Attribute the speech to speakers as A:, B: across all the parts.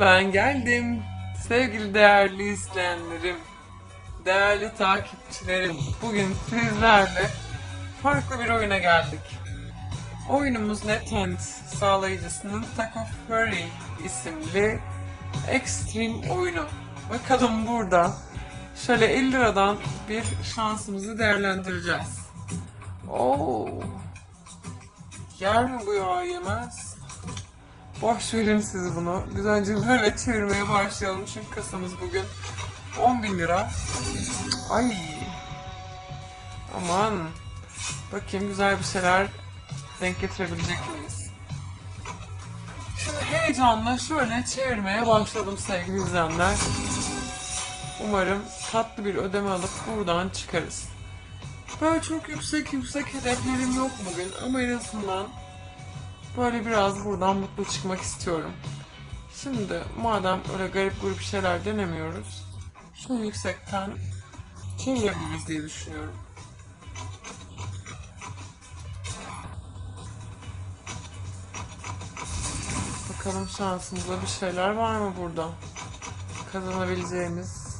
A: Ben geldim. Sevgili değerli izleyenlerim, değerli takipçilerim. Bugün sizlerle farklı bir oyuna geldik. Oyunumuz NetEnt sağlayıcısının Taco Furry isimli Extreme oyunu. Bakalım burada şöyle 50 liradan bir şansımızı değerlendireceğiz. Oo. Yer mi bu yemez? Boş verin siz bunu. Güzelce böyle çevirmeye başlayalım. Çünkü kasamız bugün 10 bin lira. Ay. Aman. Bakayım güzel bir şeyler denk getirebilecek miyiz? Şimdi heyecanla şöyle çevirmeye başladım sevgili izleyenler. Umarım tatlı bir ödeme alıp buradan çıkarız. Böyle çok yüksek yüksek hedeflerim yok bugün ama en azından böyle biraz buradan mutlu çıkmak istiyorum. Şimdi madem öyle garip grup şeyler denemiyoruz, şunu yüksekten çevirebiliriz diye düşünüyorum. Bakalım şansımızda bir şeyler var mı burada? Kazanabileceğimiz.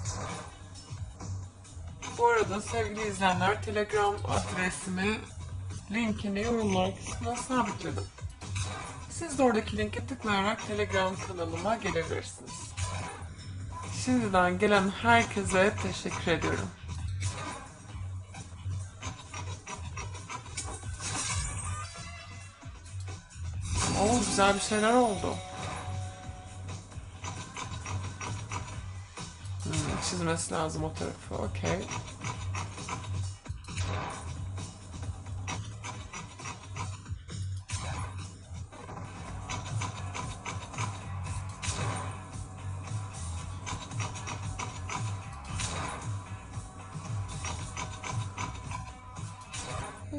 A: Bu arada sevgili izleyenler Telegram adresimi linkini yorumlar kısmına sabitledim. Siz de oradaki linke tıklayarak Telegram kanalıma gelebilirsiniz. Şimdiden gelen herkese teşekkür ediyorum. Oo güzel bir şeyler oldu. Hmm, çizmesi lazım o tarafı. Okey.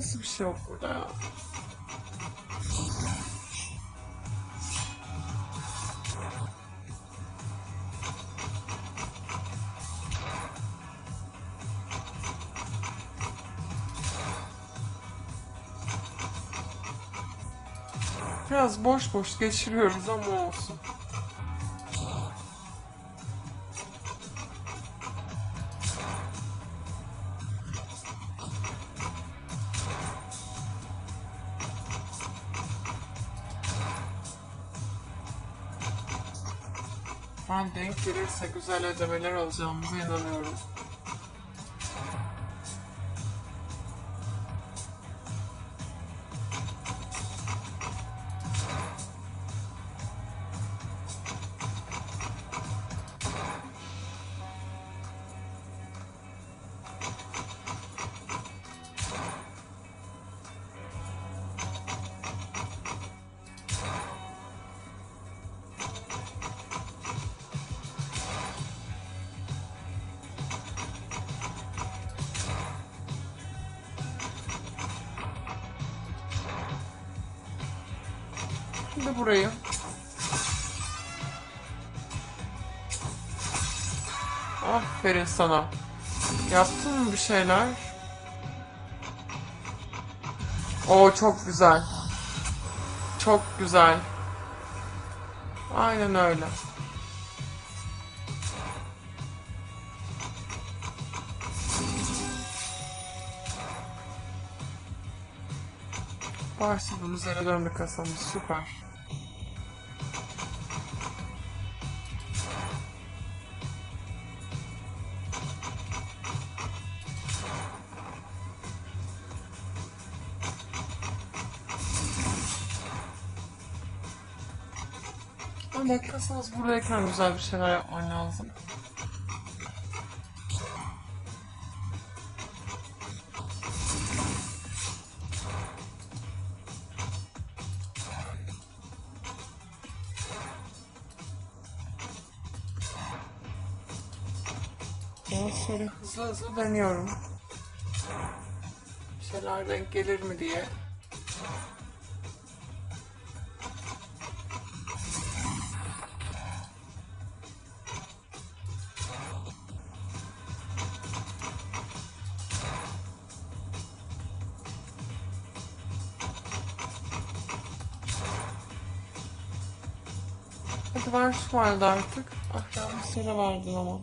A: Nasıl bir şey yok ya? Biraz boş boş geçiriyoruz ama olsun. Ben denk gelirse güzel ödemeler alacağımıza inanıyorum. Şimdi burayı. Aferin sana. Yaptın mı bir şeyler? Oo çok güzel. Çok güzel. Aynen öyle. Başladığımız yere döndü kasamız. Süper. Kasamız buradayken güzel bir şeyler yapman lazım. Şöyle hızlı hızlı deniyorum. Bir şeyler denk gelir mi diye. Halde artık. Ah yanlış yere verdin ama.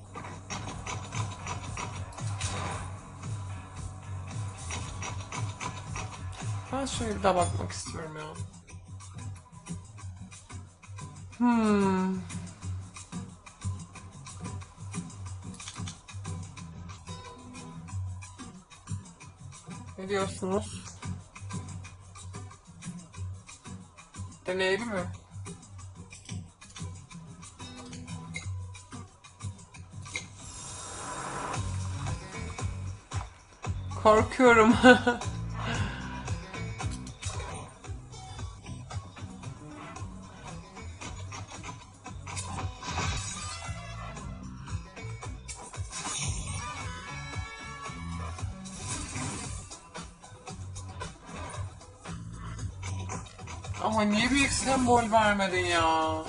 A: Ben şöyle bir daha bakmak istiyorum ya. Hmm. Ne diyorsunuz? Deneyelim mi? Korkuyorum. Ama niye büyük sembol vermedin ya?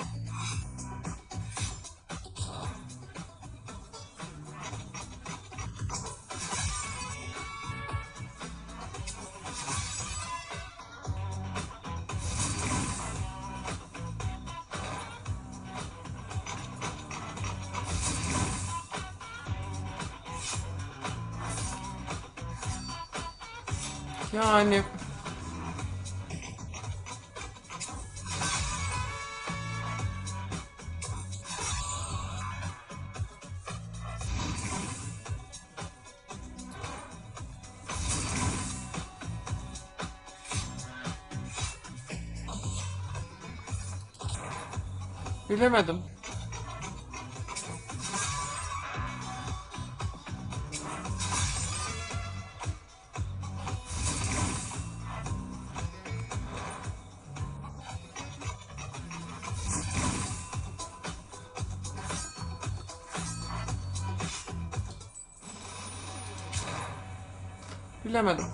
A: Yani bilemedim. Bilemedim.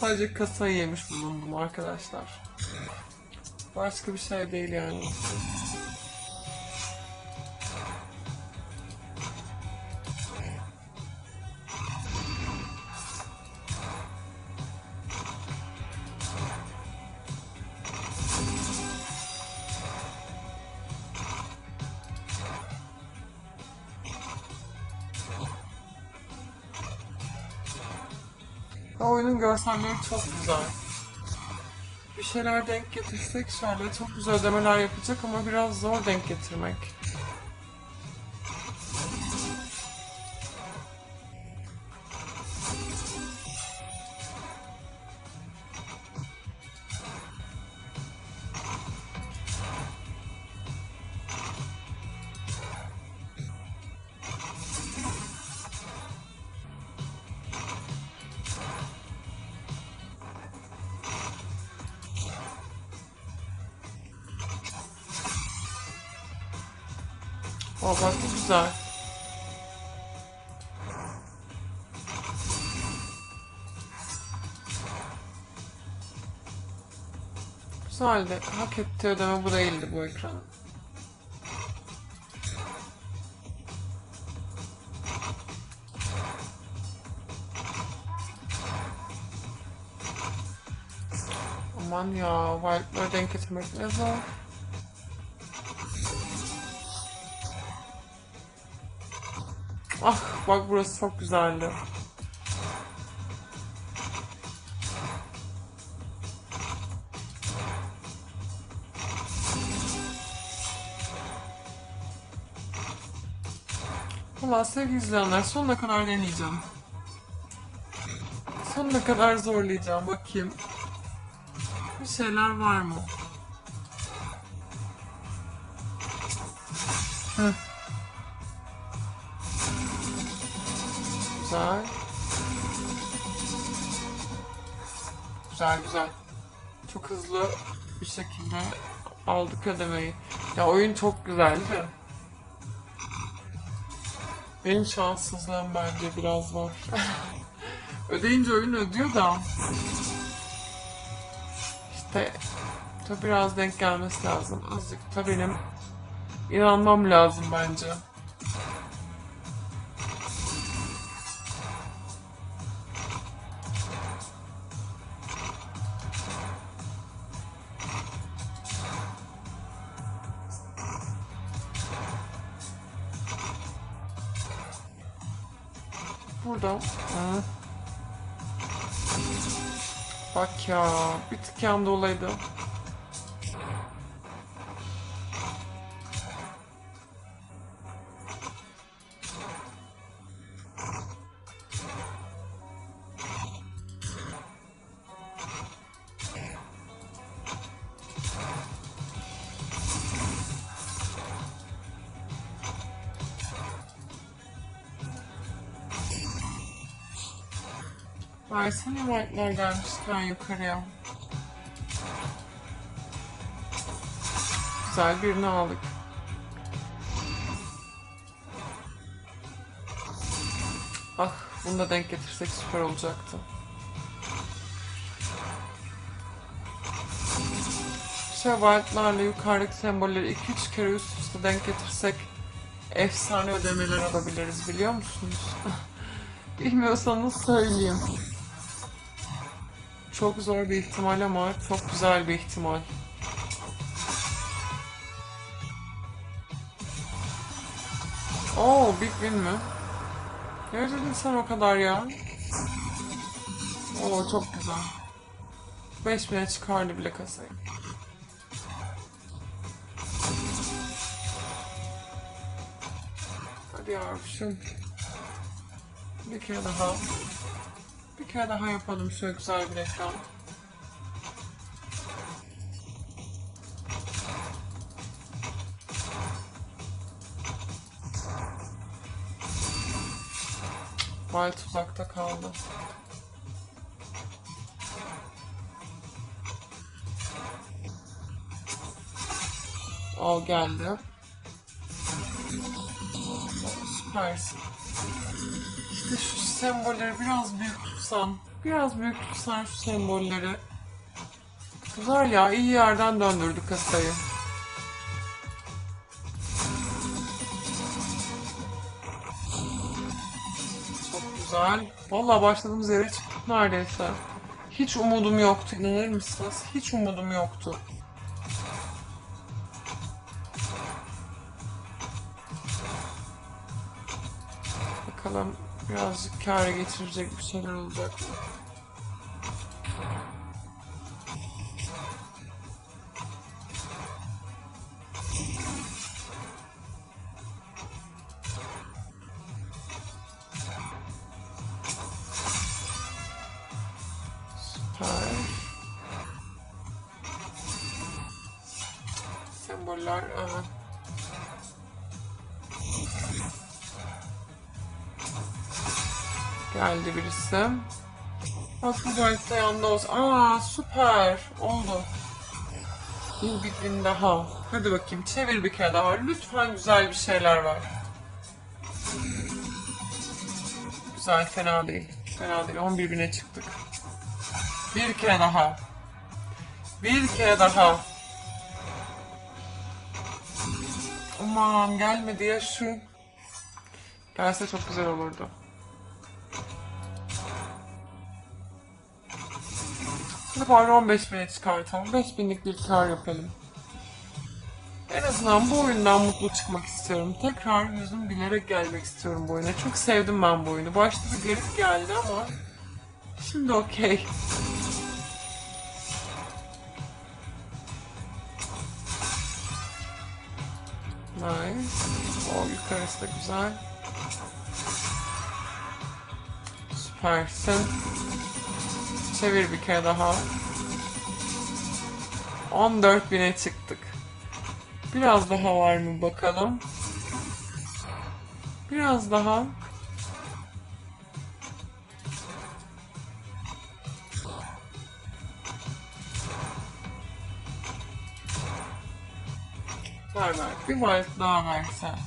A: Sadece kasayı yemiş bulundum arkadaşlar. Başka bir şey değil yani. Ve oyunun görselleri çok güzel. Bir şeyler denk getirsek şöyle çok güzel ödemeler yapacak ama biraz zor denk getirmek. Aa bak bu güzel. Güzeldi. Hak ettiği ödeme bu değildi bu ekran. Aman ya, white'ları denk getirmek ne zor. Ah bak burası çok güzeldi. Valla sevgili izleyenler sonuna kadar deneyeceğim. Sonuna kadar zorlayacağım bakayım. Bir şeyler var mı? Heh. Güzel. Güzel güzel. Çok hızlı bir şekilde aldık ödemeyi. Ya oyun çok güzeldi. Benim şanssızlığım bence biraz var. Ödeyince oyun ödüyor da. İşte tabi biraz denk gelmesi lazım. Azıcık da benim inanmam lazım bence. Bak ya. Bir tık yandı olaydı. Versene white'lar gelmişken yukarıya. Güzel birini aldık. Ah, bunu da denk getirsek süper olacaktı. White'larla yukarıdaki sembolleri 2-3 kere üst üste denk getirsek efsane ödemeler alabiliriz biliyor musunuz? Bilmiyorsanız söyleyeyim. Çok zor bir ihtimal ama çok güzel bir ihtimal. Oo, Big Win mi? Ne ödedin sen o kadar ya? Oo, çok güzel. 5000'e çıkardı bile kasayı. Hadi yavrum. Bir kere daha. Bir kere daha yapalım şöyle güzel bir ekran. Vay tuzakta kaldı. O geldi. Süpersin. İşte şu sembolleri biraz büyük tutsan, biraz büyük tutsan şu sembolleri. Güzel ya, iyi yerden döndürdük kasayı. Çok güzel. Vallahi başladığımız yere çıktık neredeyse. Hiç umudum yoktu, inanır mısınız? Hiç umudum yoktu. Bakalım birazcık kâra getirecek bir şeyler olacak mı? Süper. Semboller, aha. Geldi birisi. Bu harita yanında olsun. Aa süper. Oldu. Bir gün daha. Hadi bakayım çevir bir kere daha. Lütfen güzel bir şeyler var. Güzel fena değil. Fena değil. 11 bine çıktık. Bir kere daha. Bir kere daha. Aman gelmedi ya şu. Gelse çok güzel olurdu. Hadi bari 15 bine çıkartalım. 5 binlik bir kar yapalım. En azından bu oyundan mutlu çıkmak istiyorum. Tekrar yüzüm bilerek gelmek istiyorum bu oyuna. Çok sevdim ben bu oyunu. Başta bir garip geldi ama şimdi okey. Nice. O yukarısı da güzel. Süpersin. Çevir bir kere daha. 14 bine çıktık. Biraz daha var mı bakalım. Biraz daha. Ver ver. Bir var daha versen.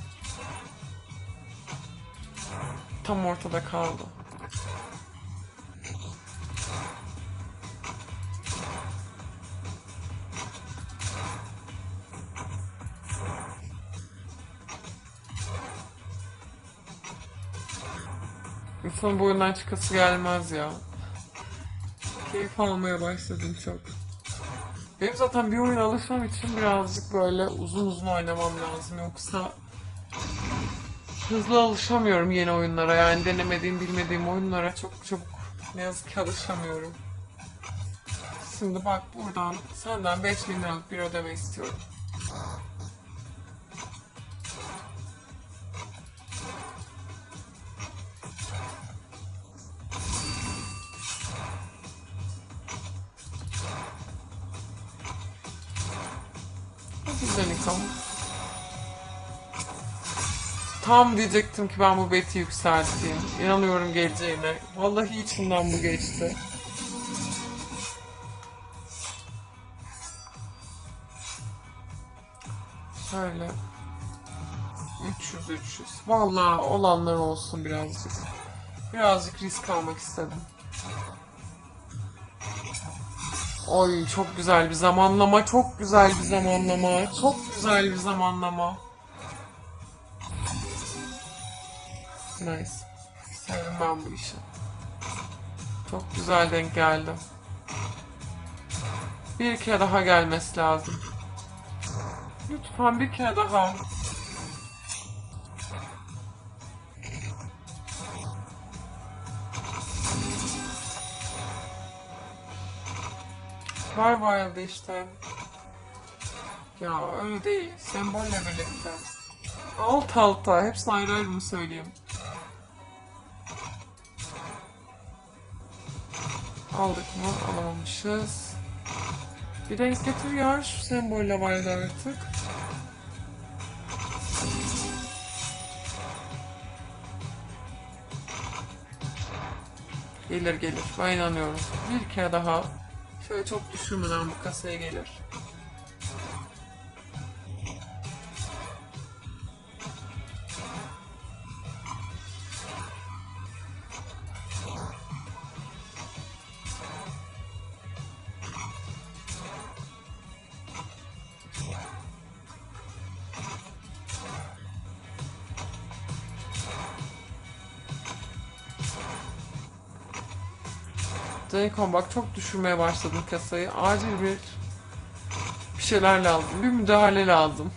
A: Tam ortada kaldı. İnsan bu oyundan çıkası gelmez ya. Keyif almaya başladım çok. Benim zaten bir oyun alışmam için birazcık böyle uzun uzun oynamam lazım. Yoksa hızlı alışamıyorum yeni oyunlara. Yani denemediğim, bilmediğim oyunlara çok çabuk ne yazık ki alışamıyorum. Şimdi bak buradan senden 5000 liralık bir ödeme istiyorum. Danikom. Tam diyecektim ki ben bu beti yükselteyim. İnanıyorum geleceğine. Vallahi içimden bu geçti. Şöyle. 300 300. Vallahi olanlar olsun birazcık. Birazcık risk almak istedim. Oy çok güzel bir zamanlama, çok güzel bir zamanlama, çok güzel bir zamanlama. Nice. Sevdim ben bu işi. Çok güzel denk geldi. Bir kere daha gelmesi lazım. Lütfen bir kere daha. Var vardı işte. Ya öyle değil. Sembolle birlikte. Alt alta. Hepsini ayrı ayrı mı söyleyeyim? Aldık mı? Alamamışız. Bir renk getir ya. Şu sembolle vardı artık. Gelir gelir. Ben inanıyorum. Bir kere daha. Şöyle çok düşürmeden bu kasaya gelir. Danikon bak çok düşürmeye başladın kasayı. Acil bir bir şeyler lazım. Bir müdahale lazım.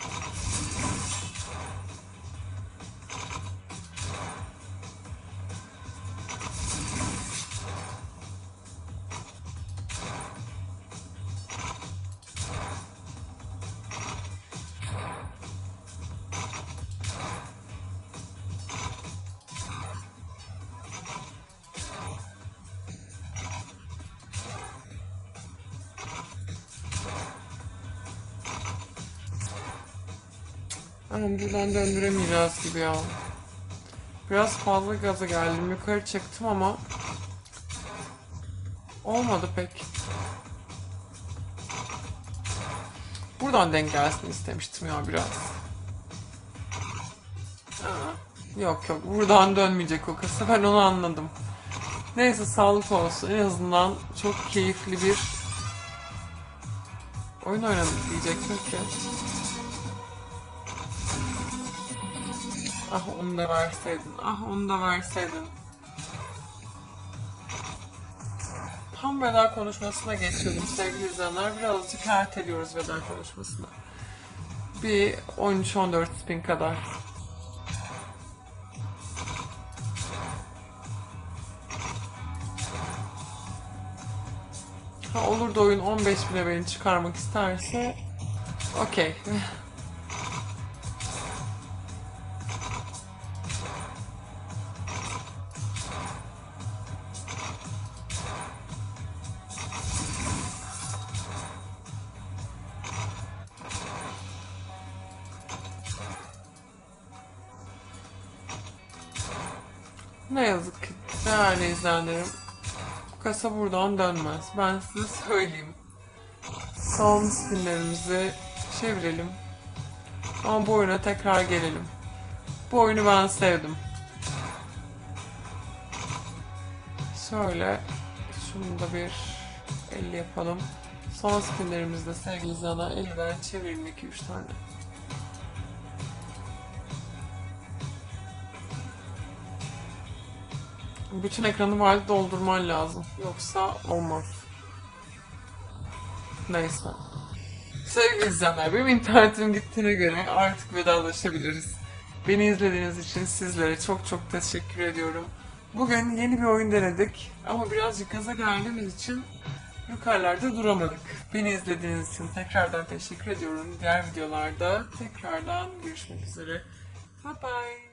A: Ama buradan döndüremeyeceğiz gibi ya. Biraz fazla gaza geldim. Yukarı çıktım ama olmadı pek. Buradan denk gelsin istemiştim ya biraz. Yok yok buradan dönmeyecek o kasa ben onu anladım. Neyse sağlık olsun en azından çok keyifli bir oyun oynadık diyecektim ki. Ah onu da verseydin. Ah onu da verseydin. Tam veda konuşmasına geçiyordum sevgili izleyenler. Birazcık erteliyoruz veda konuşmasına. Bir 13-14 spin kadar. Ha olur da oyun 15 bine beni çıkarmak isterse okey. Ne yazık ki değerli izleyenlerim kasa buradan dönmez. Ben size söyleyeyim. Son spinlerimizi çevirelim. Ama bu oyuna tekrar gelelim. Bu oyunu ben sevdim. Şöyle şunu da bir 50 yapalım. Son spinlerimizde sevgili izleyenler 50'den çevirelim 2-3 tane. Bütün ekranı var doldurman lazım. Yoksa olmaz. Neyse. Sevgili izleyenler, benim internetim gittiğine göre artık vedalaşabiliriz. Beni izlediğiniz için sizlere çok çok teşekkür ediyorum. Bugün yeni bir oyun denedik ama birazcık gaza geldiğimiz için yukarılarda duramadık. Beni izlediğiniz için tekrardan teşekkür ediyorum. Diğer videolarda tekrardan görüşmek üzere. Bye bye.